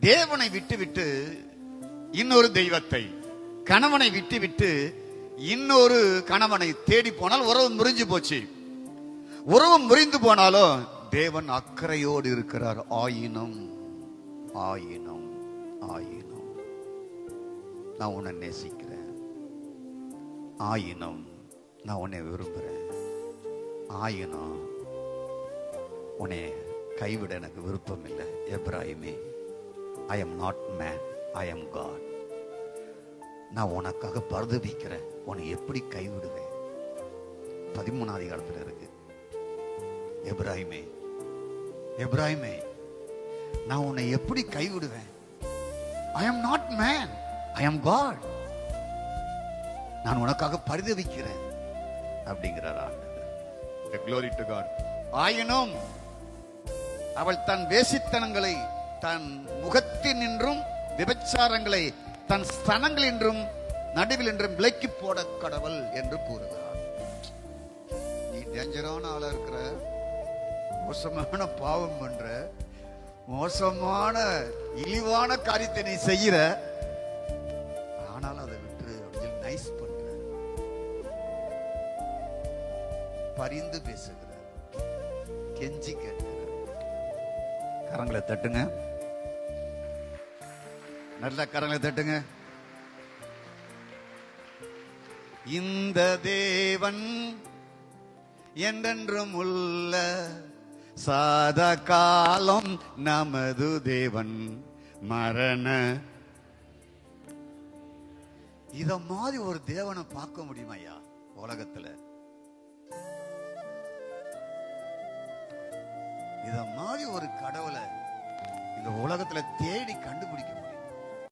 தேவனை விட்டுவிட்டு இன்னொரு தெய்வத்தை கணவனை விட்டு விட்டு இன்னொரு கணவனை தேடி போனால் உறவு முறிஞ்சு போச்சு. உறவு முறிந்து போனாலும் தேவன் அக்கறையோடு இருக்கிறார். ஆயினும் ஆயினும் ஆயினும். நான் உன்னை நேசிக்கிறேன். ஆயினும் நான் உன்னை விரும்புறேன். ஆயினும் உன்னை கைவிட எனக்கு விருப்பம் இல்லை எப்ராஹிமே I am not man I am God நான் உனக்காக பரிதபிக்கிறேன். உன்னை எப்படி கைவிடுவேன்? பதிமூணாம் அதிகாரத்தில் இருக்கு. எப்ராஹிமே எப்ராஹிமே நான் உன்னை எப்படி கைவிடுவேன்? I am not man I am God நான் உனக்காக பரிதவிக்கிறேன் அப்படிங்கிறார் ஆண்டவர். ஆயினும் அவள் தன் வேசித்தனங்களை தன் முகத்தினின்றும் விபச்சாரங்களை தன் ஸ்தனங்கள் என்றும் நடுவில் என்றும் விலக்கி போட கடவுள் என்று கூறுகிறார் நீ டேஞ்சரான ஆளா இருக்கிற. மோசமான பாவம் பண்ற. மோசமான இழிவான காரியத்தை நீ செய்யற ஆனால் அதை விட்டு அப்படின்னு நைஸ் பண்ற. பரிந்து பேசுகிற. கெஞ்சி கேட்ட கரங்களை தட்டுங்க. நல்ல கரங்களை தட்டுங்க. இந்த தேவன் என்றென்றும் உள்ள சாத காலம் நமது தேவன். மரண. இத மாதிரி ஒரு தேவனை பார்க்க முடியுமா ஐயா? உலகத்துல. இத மாதிரி ஒரு கடவுளை தேடி கண்டு